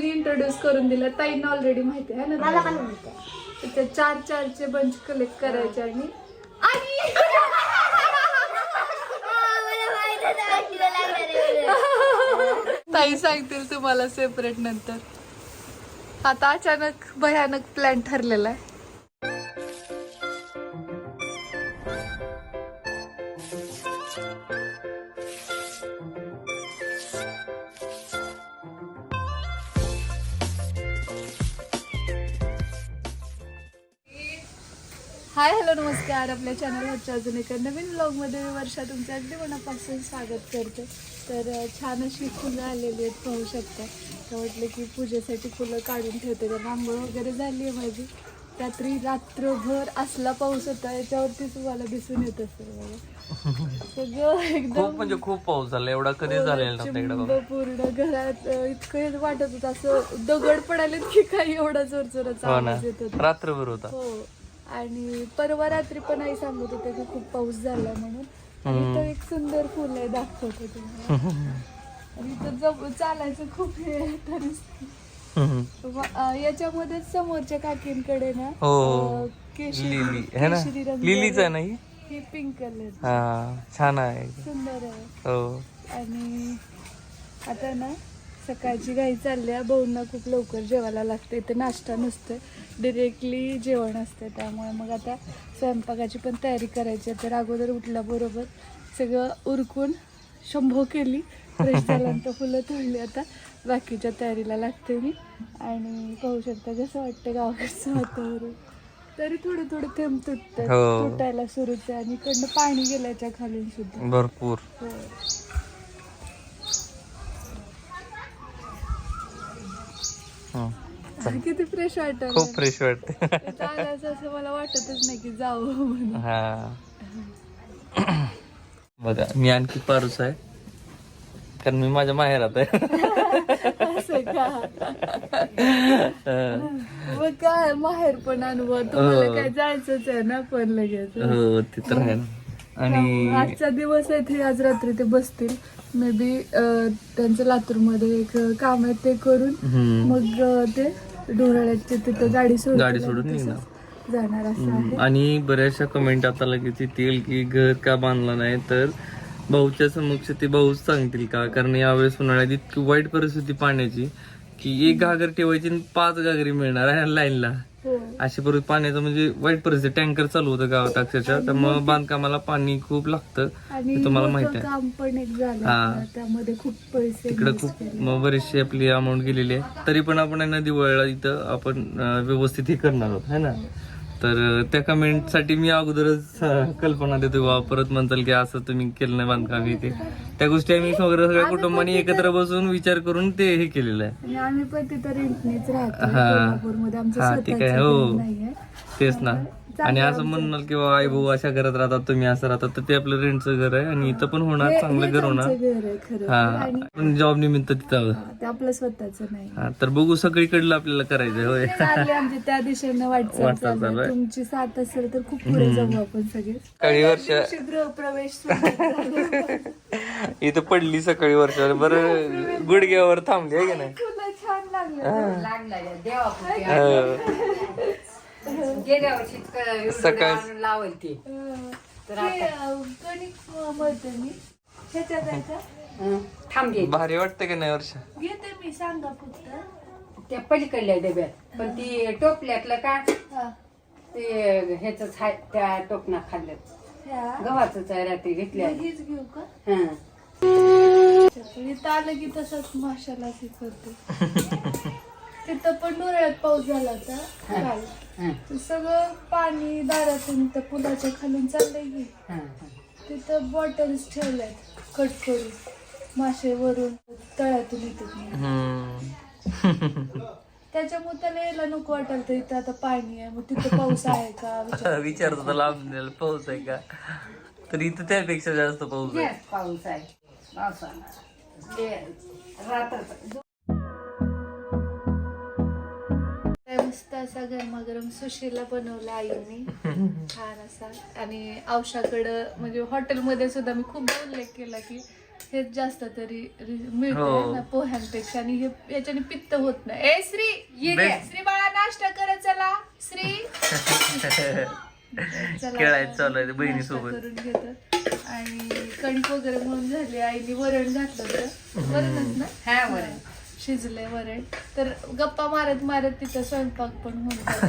दोघींनी इंट्रोड्यूस करून दिलं. ताईंना ऑलरेडी माहिती आहे ना मला पण माहिती त्या चार चारचे बंच कलेक्ट करायचे आणि आणि ताई सांगतील तुम्हाला सेपरेट नंतर. आता अचानक भयानक प्लॅन ठरलेला आहे. हाय हॅलो नमस्कार. आपल्या चॅनलवरच्या अजून एका नवीन ब्लॉगमध्ये मी वर्षा तुमचं अगदी मनापासून स्वागत करते. तर छान अशी फुलं आलेली आहेत पाहू शकता. तर म्हटलं की पूजेसाठी फुलं काढून ठेवते. तर आंघोळ वगैरे झाली आहे माझी. रात्री रात्रभर असला पाऊस होता याच्यावरती तुम्हाला दिसून येत असेल बघा. सगळं एकदम म्हणजे खूप पाऊस झाला. एवढा कधी झालेला नव्हता इकडे चिंब पूर्ण घरात अं, इतकं वाटत होतं. असं दगड पडायलेत की काही एवढा जोर हो ना. आवाज येत होता. रात्रभर होता. हो. आणि परवा रात्री पण आई सांगत होते की खूप पाऊस झाला म्हणून. आणि इथं एक सुंदर फुल आहे दाखवते तुम्हाला. आणि जब चालायचं खूप हे आहे तरी व- अं, याच्यामध्ये समोरच्या काकींकडे ना हो. केशरी रंग लिलीच आहे ना ही? पिंक कलर हा छान आहे. सुंदर आहे. हो. आणि आता ना सकाळची घाई चालली आहे. भाऊंना खूप लवकर जेवायला लागते. इथे नाश्ता नसतं डिरेक्टली जेवण असतं त्यामुळे मग आता स्वयंपाकाची पण तयारी करायची आहे. तर अगोदर उठल्याबरोबर सगळं उरकून शंभो केली. फ्रेश झाल्यानंतर फुलं तोडली आता. बाकीच्या तयारीला लागते मी. आणि पाहू शकता कसं वाटतं गावाकडचं वातावरण. तरी थोडं थोडं थेंब तुटतं हो. तुटायला सुरूच आहे. आणि इकडनं पाणी गेल्याच्या खालून सुद्धा. भरपूर हो. हं. किती फ्रेश वाटत खूप फ्रेश वाटते असं मला वाटतच नाही की म्हणून. हा. बघा मी आणखी पारूस आहे. कारण मी माझ्या माहेरात आहे. असं का? हं. मग काय माहेर पण अनुभव. तुम्हाला काय जायचंच आहे ना पण लगेच. हो ते तर आहे ना. आणि आजचा दिवस आहे ते आज रात्री ते बसतील. मे बी त्यांचं लातूरमध्ये एक काम आहे ते करून. मग ते डोराळ्याचे तिथं गाडी सोडून गाडी सोडून निघणार. जाणार असं आहे. आणि बऱ्याचशा कमेंट आता लगेच येतील की घर का बांधलं नाही तर भाऊच्या समक्ष ते भाऊच सांगतील का? कारण यावेळेस उन्हाळ्यात इतकी वाईट परिस्थिती पाण्याची की एक घागर ठेवायची आणि पाच घागरी मिळणार आहे लाईनला अशी परिस्थिती पाण्याचं म्हणजे वाईट परिस्थिती. टँकर चालू होतं गावात अक्षरशः. त्यामुळे बांधकामाला पाणी खूप लागतं. हे तुम्हाला माहीत आहे. काम पण एक झालं हा. त्यामध्ये खूप पैसे तिकडे खूप केले. म- बरीचशी आपली अमाऊंट गेलेली आहे. तरी पण आपण आहे ना दिवाळीला इथं आपण अं, व्यवस्थित हे करणार आहोत. है ना? तर त्या कमेंटसाठी मी अगोदरच कल्पना देतो बा परत म्हणताल की असं तुम्ही केलं नाही बांधकाम हे ते त्या गोष्टी आम्ही सगळं सगळ्या कुटुंबाने एकत्र बसून विचार करून ते हे केलेलं आहे. आम्ही पण तिथं रेंटनेच राहतो हा. कोल्हापूरमध्ये. आमचं हा, ठीक आहे, स्वतःचं हो. घर नाहीये. तेच ना. आणि असं म्हणणार किंवा आई भाऊ अशा घरात राहतात तुम्ही असं राहतात. तर ते आपलं रेंटचं घर आहे आणि इथं पण होणार हे- चांगलं घर होणार. हा पण जॉब निमित्त तिथं आपलं स्वतःच नाही. हा तर बघू सगळीकडलं आपल्याला करायचं होय. आमची त्या दिशेने वाटचाल चालू आहे. आहे. तुमची साथ असेल तर खूप पुढे जाऊ आपण सगळे. काही वर्ष झाला. इथं पडली सकाळी वर्ष बरं गुडघ्यावर थांबली आहे की नाही? छान लागलं. गेल्या वर्षी सकाळ लावल ती. हे, अं, कणिक मळते मी. ह्याच्यात आहे का? थांब घे. भारी वाटतं की नाही वर्ष? घेते मी सांगा फक्त. त्या पलीकडल्या डब्यात. पण ती टोपल्यातलं का? हा. ते ह्याच त्या टोपना खाल्लं ह्या? गव्हाच आहे रात्री घेतल्या. मग हीच घेऊ का? हं. इथं आलं की तसंच माशाला हे करते. तिथं पण डोळ्यात पाऊस झाला होता. काल हं, तर सगळं पाणी दारातून त्या पुलाच्या खालून चाललंय की. तिथं बॉटल्स ठेवल्यात कट करून मासे वरून तळ्यातून येतात म्हणून. त्याच्यामुळे त्याला यायला नको वाटायला तर इथं आता पाणी आहे मग तिथं पाऊस आहे का? विचार विचारत होता लांब पाऊस आहे का? तर इथं त्यापेक्षा जास्त पाऊस आहे. येस, पाऊस आहे. पावसानं मस्त असा गरमागरम सुशीला बनवला आईने. छान असा. आणि औषाकडं म्हणजे हॉटेलमध्ये सुद्धा मी खूप उल्लेख केला की हेच जास्त तरी मिळते हो. ना पोह्यांपेक्षा. आणि हे याच्याने पित्त होत नाही. ए श्री! ये रे. श्री बाळा नाश्ता करत चला. श्री! चला, खेळायचं चालू आहे नाश्ता बहिणीसोबत. करून घेतात आणि कणिक वगैरे म्हणून झाली. आईने वरण घातलं होतं. वरणच ना? हा वरण. शिजले वरण. तर गप्पा मारत मारत तिथं स्वयंपाक पण होऊन जातो.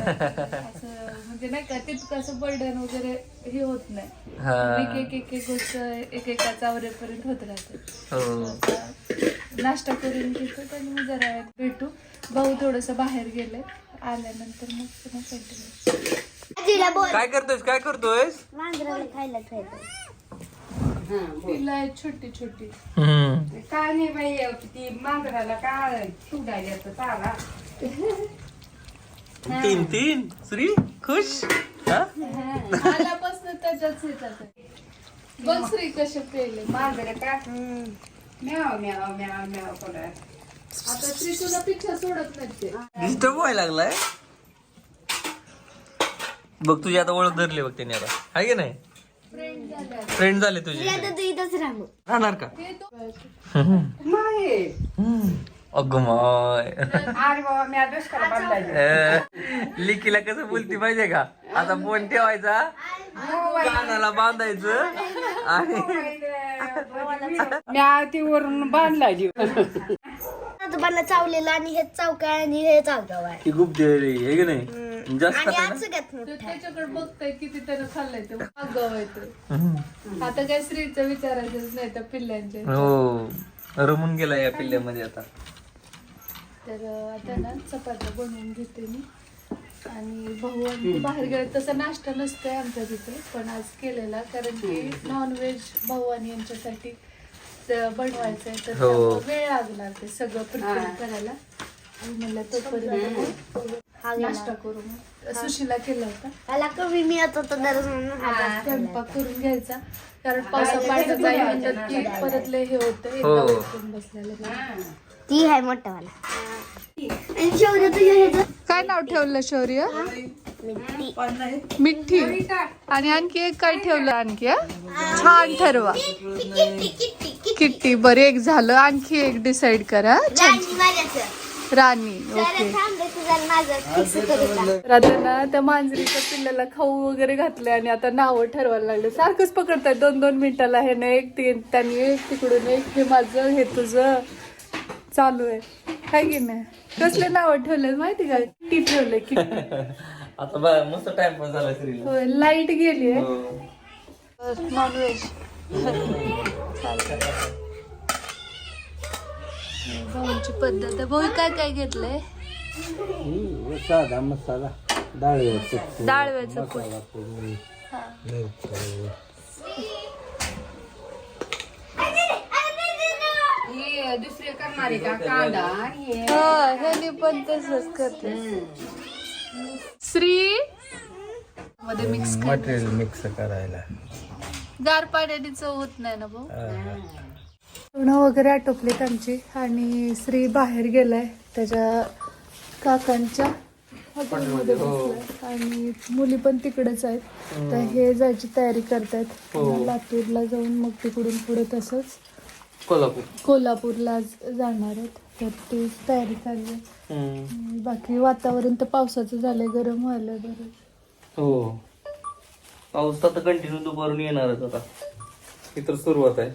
असं म्हणजे नाही का तितकं असं बर्डन वगैरे हे होत नाही. हा. एक एक एक एक गोष्ट एक एकाचा आवरेपर्यंत होत राहते. हो. नाश्ता करून घेतो आणि मग जरा भेटू. भाऊ थोडस बाहेर गेले आल्यानंतर मग पुन्हा कंटिन्यू काय करतोयस? काय मांजराला खायला ठेवतो हा बोल. छोटी. छोटी काय नाही बाई ती मांजराला काय शिवडायला येतं चाला तीन तीन. श्री खुश? हा? आल्यापासून त्याच्याच येतात. बघ श्री कसे पेले. मांजर का? म्याव म्याव म्याव म्याव करत आता श्री तुला पिच्छा सोडत नाही ते. डिस्टर्ब व्हायला लागलाय. बघ तुझी आता ओळख धरली बघ त्याने आता. आहे की नाही? फ्रेंड झाले तुझे. राहणार का? माय. अगं माय. अरे बाबा म्या दुष्काळ बांधायचं अं, लिकीला कसं बोलती माहितीये का? आता फोन ठेवायचा. कानाला बांधायचं. आणि म्या ती वरून बांधलाय तुम्हाला चावलेलं आणि हे चौकाय आणि हे चावकाव आहे ती खूप देरी आहे की नाही? जास्त आणि खाते आज ना सगळ्यात ते मोठा त्याच्याकडे बघताय किती त्यानं खाल्लंय ते. हम्म. आता काय स्त्रीचं विचारायचंच नाही तर पिल्ल्यांचे. हो. रमून गेला या पिल्ल्यामध्ये आता. तर आता ना चपात्या बनवून घेते मी. आणि भाऊ आणि बाहेर गेले तसा नाश्ता नसतोय आमच्या तिथे पण आज केलेला कारण की नॉनव्हेज भाऊ आणि यांच्यासाठी बनवायचंय तर हो. त्यामुळे वेळ लागणार ते सगळं प्रिपेअर करायला. आणि म्हणलं तोपर्यंत हा. नाश्ता करू मग. सुशीला केला होता. त्याला कमी मिळत होतं दररोज म्हणून हा जास्त खाल्ला. स्वयंपाक करून घ्यायचा. कारण पावसा पाण्याचं म्हणतात की परत लय हे होतं हो. उठून बसलेलं. ती आहे मोठा वाला आणि शौर्य तुझ्या ह्याचं? काय नाव ठेवलं शौर्य? मिठी. मिठी आणि आणखी एक काय ठेवलं आणखी हा? छान ठरवा. Kitty, kitty, kitty. किट्टी बरं एक झालं. आणखी एक डिसाइड करा छान. राणी माझ्याचं. राणी जरा ओके. थांब रे, तुझा आणि माझं fix करू का? तर आता ना त्या मांजरीच्या पिल्ल्याला खाऊ वगैरे घातले आणि आता नावं ठरवायला लागले. सारखंच पकडताय दोन दोन मिनिटाला हे ना एक त्यांनी एक तिकडून एक हे माझं हे तुझं. चालू आहे. काय की नाही? कसले नावं ठेवले माहिती का? किट्टी ठेवले किट्टी आता बघ मस्त टाइमपास झाला श्रीला होय लाइट गेली आहे. हो. नॉनव्हेज भाऊची पद्धत आहे. भाऊ काय काय घेतलंय? साधा मसाला डाळव्याचं हा. हे दुसरे करणारे का कांदा आणि हे हा ह्यानी पण तसंच करते. श्री? मध्ये मिक्स मटेरियल मिक्स करायला. गार पाण्याने चव होत नाही ना भाऊ? पूर्ण वगैरे आटोपलेत आमची. आणि श्री बाहेर गेलाय त्याच्या काकांच्या हॉटेलमध्ये बसलाय. आणि मुली पण तिकडेच आहेत. तर हे जायची तयारी करतायत. लातूरला जाऊन मग तिकडून पुढे तसंच. कोल्हापूर. कोल्हापूरला ज- जाणार आहेत. तर ती तयारी चालली आहे. हम्म. आणि बाकी वातावरण तर पावसाचं झालंय गरम व्हायला बरं. हो. पाऊस आता कंटिन्यू दुपारून येणारच आता. ही तर सुरुवात आहे.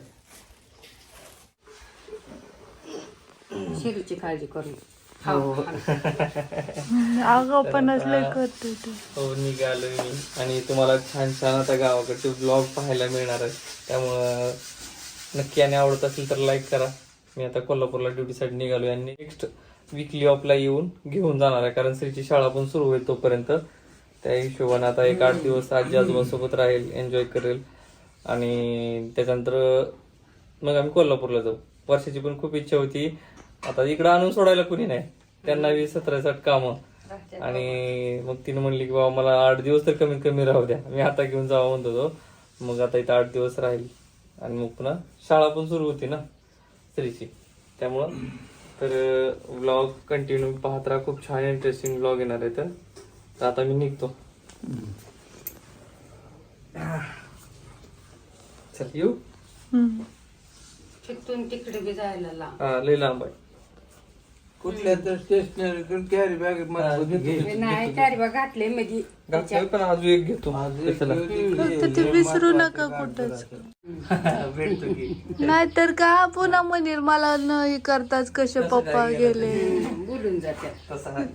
शिरूची काळजी करू. हो. अगं पण असलं करतो ते. हो निघालोय मी. आणि तुम्हाला छान छान आता गावाकडचे ब्लॉग पाहायला मिळणार आहे त्यामुळं नक्की आणि आवडत असेल तर लाईक करा. मी आता कोल्हापूरला ड्युटीसाठी निघालोय आणि नेक्स्ट विकली ऑफला येऊन घेऊन जाणार आहे. कारण श्रीची शाळा पण सुरू होईल तोपर्यंत. त्या हिशोबाने आता एक आठ दिवस आजी आजोबासोबत राहील एन्जॉय करेल. आणि त्याच्यानंतर मग आम्ही कोल्हापूरला जाऊ. वर्षाची पण खूप इच्छा होती. आता इकडं आणून सोडायला कुणी नाही. त्यांना वीस सतरा साठ कामं आणि मग तिने म्हणली की बाबा मला आठ दिवस तर कमीत कमी राहू द्या. मी आता घेऊन जावा म्हणत मग आता इथं आठ दिवस राहील. आणि मग पुन्हा शाळा पण सुरू होती ना स्त्रीची. त्यामुळं तर व्लॉग कंटिन्यू पाहत राहा. खूप छान इंटरेस्टिंग व्लॉग येणार आहे तर. तर आता मी निघतो. चल येऊ? तिकडे बी जायला लांब. हा लय लांब आहे. कुठल्या तर स्टेशनरी कॅरी बॅग हे नाही चारी बा घातले मध्ये पण अजून एक घेतो कशाला? तर ते विसरू नका कुठंच. भेटतो की. नाहीतर का पुन्हा म्हणेल मला न हे करताच कसे पप्पा गेले बोलून जातात तसं आहे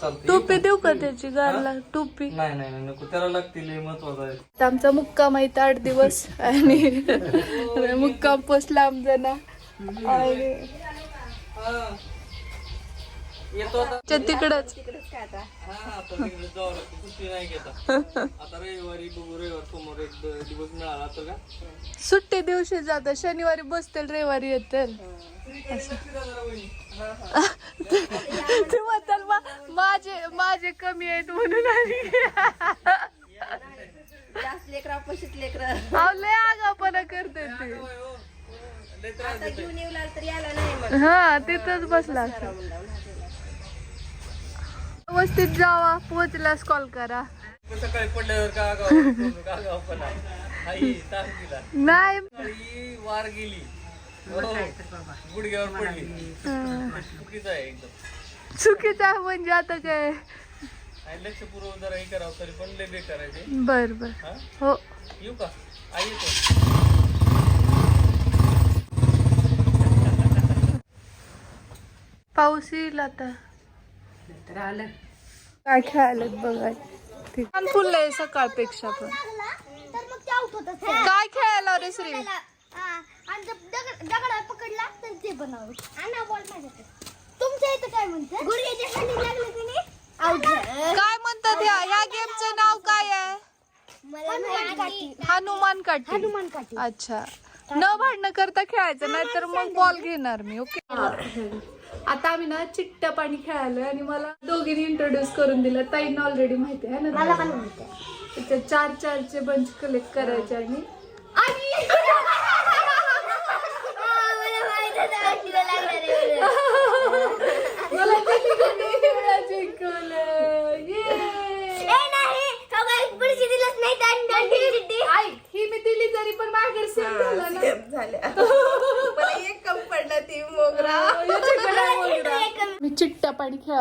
चालतंय. टोपी देऊ का त्याची गारला? टोपी? नाही नाही नाही, नको. त्याला लागतील महत्वाचं आहे. आमचा मुक्काम आहे इथं आठ दिवस. आणि मुक्काम पोचला आमचा आणि येतो तिकडच. सुट्टी दिवशी जातात. शनिवारी बसतील रविवारी येतील. ते म्हणतात माझे माझे कमी आहेत म्हणून आली अहो, लय आगाऊपणा करते ते. हा तिथंच बसला. व्यवस्थित जावा पोहोचलास कॉल करा. सकाळी पडल्यावर का गाव का गाव पण आई तास दिला. नाही. वार गेली. हो, गुडघ्यावर पडली. चुकीचं आहे एकदम. चुकीचं आहे म्हणजे आता काय? लक्षपूर्वक जरा हे करावं तरी पण लय बेकार आहे ते. बर बर. हा? हो. येऊ का? आई येतो. पाऊस येईल आता. तर आलं. काय खेळायला बघा छान फुललं आहे सकाळपेक्षा पण. काय खेळायला रे श्री? आणि जर दगड दगडा पकडला तर ते बनावं आणा बॉल माझ्याकडे तुमच्या इथं काय म्हणतात गुडघ्याच्या खाली लागलं की नाही आउट काय म्हणतात ह्या ह्या गेमचं नाव काय आहे? हनुमान काठी. हनुमान काठी हनुमान काठी अच्छा. न भांडणं करता खेळायचं नाही तर मग बॉल घेणार मी ओके आता आम्ही ना चिट्ट्या पाणी खेळायलोय आणि मला दोघींनी इंट्रोड्यूस करून दिलं. ताईंना ऑलरेडी माहिती आहे ना मला पण म्हणते त्याचे चार चारचे बंच कलेक्ट करायचे आणि आणि मला माहीत होतं आठवीला लागणार आहे म्हणून. मला किती कमी वेळा जिंकवलं Yay! ए नाही तो काय पुढची दिलंच नाही तर आणि दोन चिठ्ठी. ऐक ही मी दिली जरी पण मागे सेम झालं ना याच्याकडे मोगरा. मी चिट्ट्या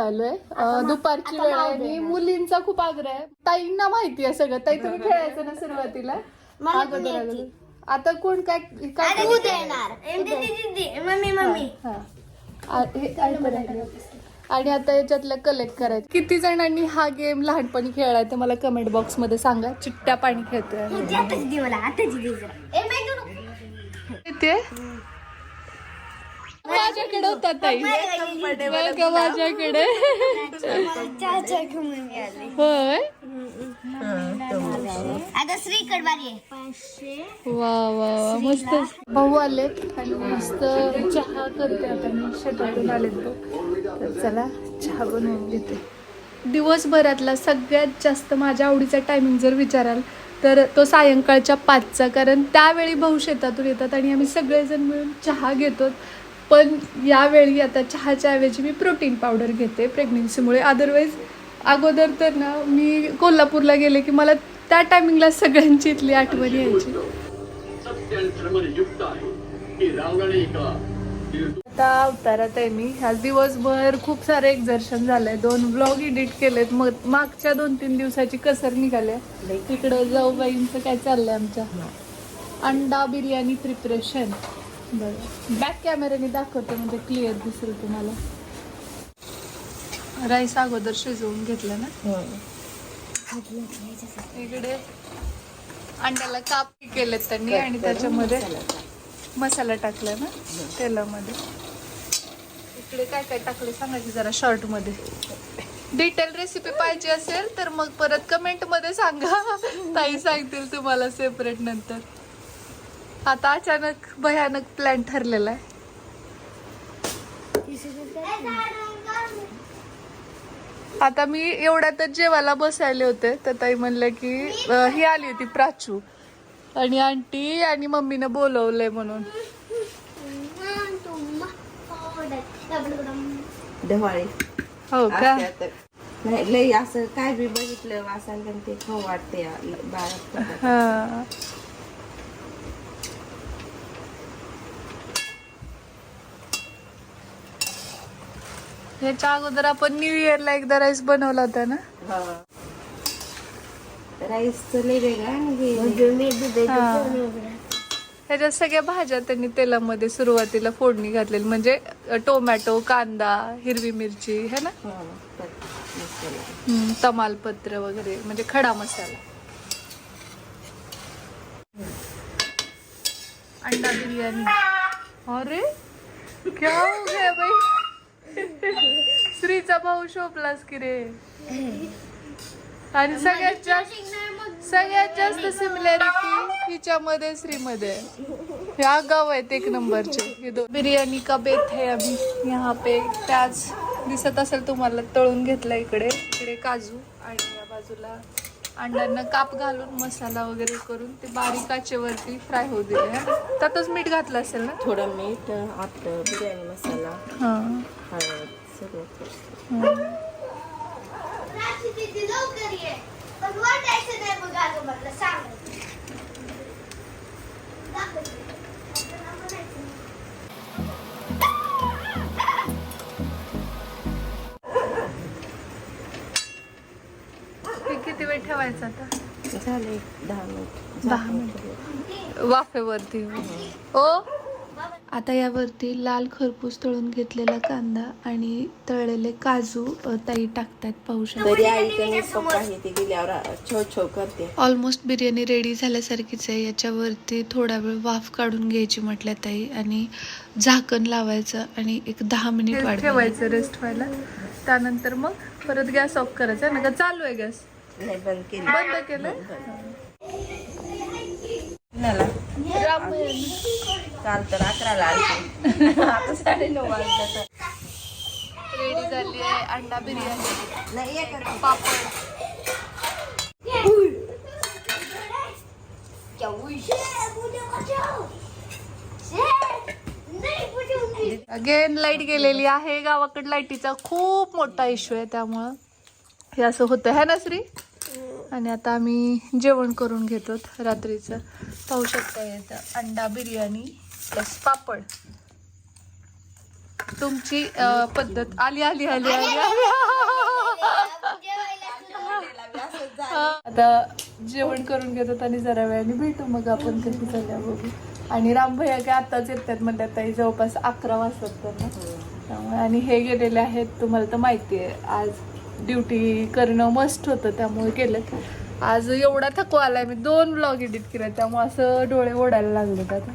अं, दुपारची वेळ आहे आणि मुलींचा खूप आग्रह आहे. ताईंना माहिती आहे सगळं. ताई तुम्ही खेळायचं ना सुरुवातीला? अगोदर अगोदर. आता कोण काय काय आणि मम्मी मम्मी. हा. आ- हे- आता याच्यातलं कलेक्ट करायचं. किती जणांनी हा गेम लहानपणी खेळलाय ते मला कमेंट बॉक्समध्ये सांगा. चिट्ट्या पाणी खेळतोय. आताच दे मला. आताच दे जरा. माझ्याकडे होता ताई. बघा माझ्याकडे. होय. आता श्रीकड बारी वा वा वा मस्त. भाऊ आलेत आणि मस्त चहा करते आता मी शेतातून आलेत भाऊ तर चला चहा बनवून घेते. दिवसभरातला सगळ्यात जास्त माझ्या आवडीचा टायमिंग जर विचाराल तर तो सायंकाळच्या पाचचा कारण त्यावेळी भाऊ शेतातून येतात आणि आम्ही सगळेजण मिळून चहा घेतो पण यावेळी आता चहाच्या ऐवजी मी प्रोटीन पावडर घेते प्रेग्नेन्सीमुळे. अदरवाईज अगोदर तर ना मी कोल्हापूरला गेले की मला त्या टायमिंगला सगळ्यांची इथली आठवण यायची. आता अवतारात आहे मी. ह्या दिवसभर खूप सारे एक्झर्शन झालंय दोन ब्लॉग एडिट केलेत. मग मागच्या दोन तीन दिवसाची कसर निघाल्या तिकडं जाऊबाईंचं काय चाललंय आमच्या? अंडा बिर्याणी प्रिपरेशन बरं. बॅक कॅमेऱ्याने दाखवते म्हणजे क्लिअर दिसेल तुम्हाला. राईस अगोदर शिजवून घेतलं ना? इकडे अंड्याला काप केलेत त्यांनी आणि त्याच्यामध्ये मसाला टाकला ना तेलामध्ये. इकडे काय काय टाकलं सांगायचं जरा शॉर्टमध्ये. डिटेल रेसिपी पाहिजे असेल तर मग परत कमेंटमध्ये सांगा. ताई सांगतील तुम्हाला सेपरेट नंतर. आता अचानक भयानक प्लॅन ठरलेला आहे. आता मी एवढ्यातच जेवायला बसायले होते तर ताई म्हणलं की ही आली होती प्राचू. आणि आंटी आणि मम्मीनं बोलवलंय म्हणून. ढवाळी. हो का? नाही लय असं काय बी बघितलं वासायला ते खाऊ वाटते बाळा हा. ह्याच्या अगोदर आपण न्यू इयरला एकदा राईस बनवला होता ना? हे. म्हणजे हा. ह्याच्यात सगळ्या भाज्या त्यांनी तेलामध्ये सुरुवातीला फोडणी घातलेली. म्हणजे टोमॅटो कांदा हिरवी मिरची है ना? हा, तमालपत्र वगैरे म्हणजे खडा मसाला. अंडा बिर्याणी. अरे क्या हो गया बाई श्रीचा भाऊ शोभलास की रे? आणि सगळ्यात जास्त सगळ्यात जास्त सिमिलॅरिटी हिच्यामध्ये श्रीमध्ये हे आगाव आहेत एक नंबरचे. हे दोन बिर्याणी का बेत है अभी यहाँ पे प्याज दिसत असेल तुम्हाला तळून घेतला इकडे. इकडे काजू आणि या बाजूला अंड्यांना काप घालून मसाला वगैरे करून ते बारीक काचेवरती फ्राय होऊ दिले है? त्यातच मीठ घातलं असेल ना? थोडं मीठ आपलं बिर्याणी मसाला हां. हळद सगळं पण किती वेळ ठेवायचं आता? झालं दहा मिनिट. दहा मिनिट. वाफेवरती. ओ? आता यावरती लाल खरपूस तळून घेतलेला कांदा आणि तळलेले काजू ताई टाकतात पाहू शकता. ऑलमोस्ट बिर्याणी रेडी झाल्यासारखीच आहे. याच्यावरती थोडा वेळ वाफ काढून घ्यायची म्हटल्या ताई आणि झाकण लावायचं आणि एक दहा मिनिट ठेवायचं रेस्ट व्हायला. त्यानंतर मग परत गॅस ऑफ करायचा. आहे ना का चालू आहे गॅस. नाही बंद केली. बंद केलं? तर अकराला आलते आता साडेनऊ वाजता रेडी झाली आहे अंडा बिर्याणी. नाही पापड. अगेन लाइट गेलेली आहे. गावाकडे लाईटीचा खूप मोठा इश्यू आहे त्यामुळं. हे असं होतं है ना श्री? आणि आता आम्ही जेवण करून घेतो रात्रीचं. पाहू शकता येतं अंडा बिर्याणी प्लस पापड. तुमची पद्धत. आली आली आली आली आली. आता जेवण करून घेतो आणि जरा वेळाने भेटू. मग आपण कशी चालल्या बघू. आणि राम भैया काय आताच येतात म्हणतात ताई जवळपास अकरा वाजतात त्यांना. त्यामुळे आणि हे गेलेले आहेत तुम्हाला तर माहिती आहे आज ड्युटी करणं मस्ट होतं त्यामुळे केलं. आज एवढा थकवा आलाय मी दोन ब्लॉग एडिट केले त्यामुळे असं डोळे ओढायला लागलेत आता.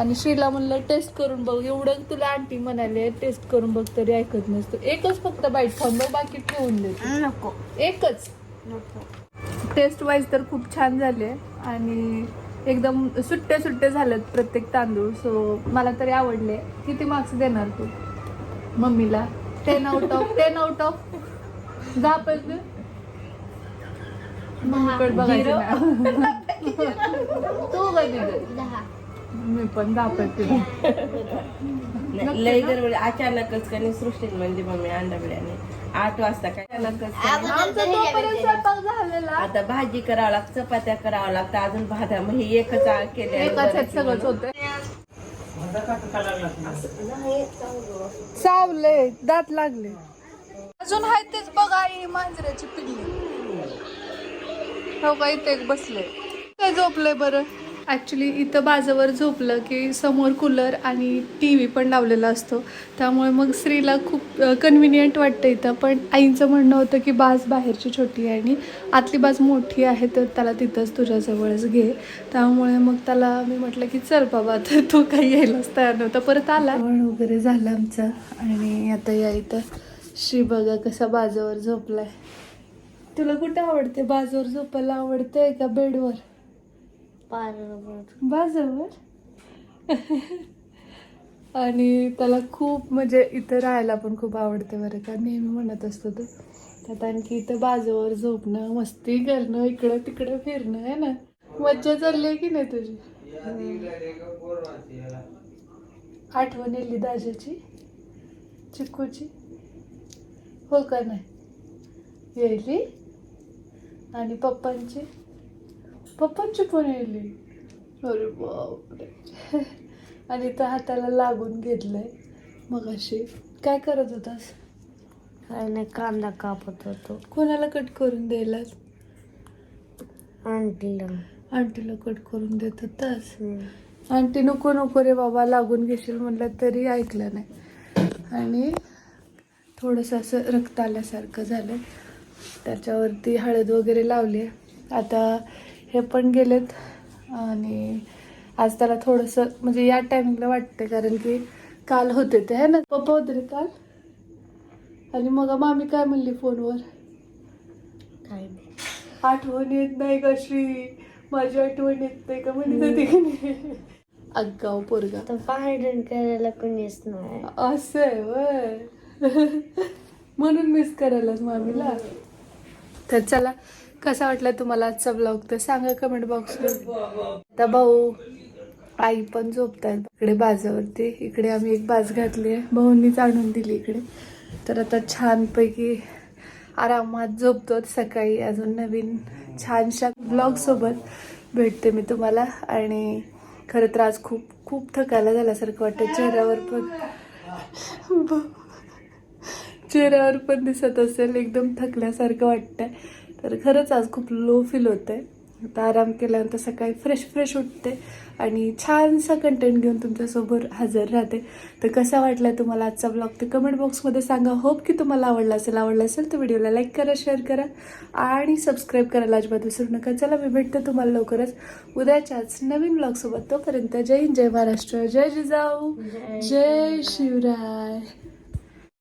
आणि श्रीला म्हणलं टेस्ट करून बघ. एवढं तुला आंटी म्हणाले टेस्ट करून बघ तरी ऐकत नसतो एकच फक्त बाईट खाऊन बघ बाकी ठेवून देते नको. एकच. टेस्ट वाईज तर खूप छान झाले आणि एकदम सुट्टे सुट्टे झालेत प्रत्येक तांदूळ सो मला तरी आवडले. किती मार्क्स देणार तू? मम्मीला? Ten out of ten out of दहा. बघायचं. तू? मी पण दहा. नाही, लय गडबड. अचानकच कधी सृष्टीत म्हणजे मम्मी अंडा बिर्याणी आठ वाजता काय? अचानकच कधी. आमचा तोपर्यंत स्वयंपाक झालेला. आता भाजी करावं लागतं चपात्या करावं लागतं अजून भाज्या. मग हे एकच आ- केले एकाच ह्यात सगळंच होतं चावले दात लागले. अजून आहे तेच बघा आई मांजराची पिल्ली. हो का इथे एक बसले. काय झोपलंय बरं? ॲक्च्युली इथं बाजावर झोपलं की समोर कूलर आणि टी व्ही पण लावलेला असतो. त्यामुळे मग स्त्रीला खूप कन्व्हिनियंट वाटतं इथं. पण आईचं म्हणणं होतं की बाज बाहेरची छोटी आहे आणि आतली बाज मोठी आहे तर त्याला तिथंच तुझ्याजवळच घे. त्यामुळे मग त्याला मी म्हटलं की चल बाबा तर तो काही यायलाच तयार नव्हता. परत आला. वगैरे झालं आमचं. आणि आता या इथं श्री बघा कसा बाजावर झोपलाय. तुला कुठं आवडते? बाजावर झोपायला आवडते का बेडवर? बाजावर. आणि त्याला खूप म्हणजे इथं राहायला पण खूप आवडते बरं का नेहमी म्हणत असतो तो. त्यात आणखी इथं बाजूवर झोपणं मस्ती करणं इकडं तिकडं फिरणं आहे ना? मज्जा चालली आहे की नाही तुझी? आठवण येली दाजाची चिक्कूची हो का नाही? येली आणि पप्पांची? पप्पांची पण येली अरे बापरे. आणि तर हाताला लागून घेतलंय. मग अशी काय करत होतास? आणि कांदा कापत होतो. कोणाला कट करून द्यायला आणटीला आंटीला कट करून देत होतास? आंटी नको नको रे बाबा लागून घेशील म्हणलं तरी ऐकलं नाही. आणि थोडंसं असं रक्त आल्यासारखं झालं. त्याच्यावरती हळद वगैरे लावली. आहे आता हे पण गेलेत. आणि आज त्याला थोडंसं म्हणजे या टायमिंगला वाटते कारण की काल होते ते है ना? पप्पा होते रे काल? आणि मग मामी काय म्हणली फोनवर? काय आठवण येत नाही का श्री माझी आठवण येत नाही का म्हणत होती की नाही? अग्गाव पोरगा. भांडण करायला कोणीच नाही. असं आहे वय. म्हणून मिस करायलाच मामीला. तर चला कसा वाटला तुम्हाला आजचा ब्लॉग तर सांगा कमेंट बॉक्स आता भाऊ आई पण झोपतात इकडे बाजावरती. इकडे आम्ही एक बाज घातली आहे. भाऊंनीच आणून दिली इकडे. तर आता छानपैकी आरामात झोपतो सकाळी. अजून नवीन छानशा ब्लॉगसोबत भेटते मी तुम्हाला. आणि खरं तर आज खूप खूप थकायला झाल्यासारखं वाटतं. चेहऱ्यावर पण. चेहऱ्यावर पण दिसत असेल एकदम थकल्यासारखं वाटतंय. तर खरंच आज खूप लो फील होतंय. आता आराम केल्यानंतर सकाळी फ्रेश फ्रेश उठते आणि छानसा कंटेंट घेऊन तुमच्यासोबत हजर राहते. तर कसा वाटला तुम्हाला आजचा ब्लॉग ते कमेंट बॉक्समध्ये सांगा. होप की तुम्हाला आवडला असेल. आवडला असेल तर व्हिडिओला लाईक करा शेअर करा आणि सबस्क्राईब करायला अजिबात विसरू नका. चला मी भेटते तुम्हाला लवकरच उद्याच्याच नवीन ब्लॉगसोबत तोपर्यंत जय हिंद जय महाराष्ट्र जय जिजाऊ जय शिवराय.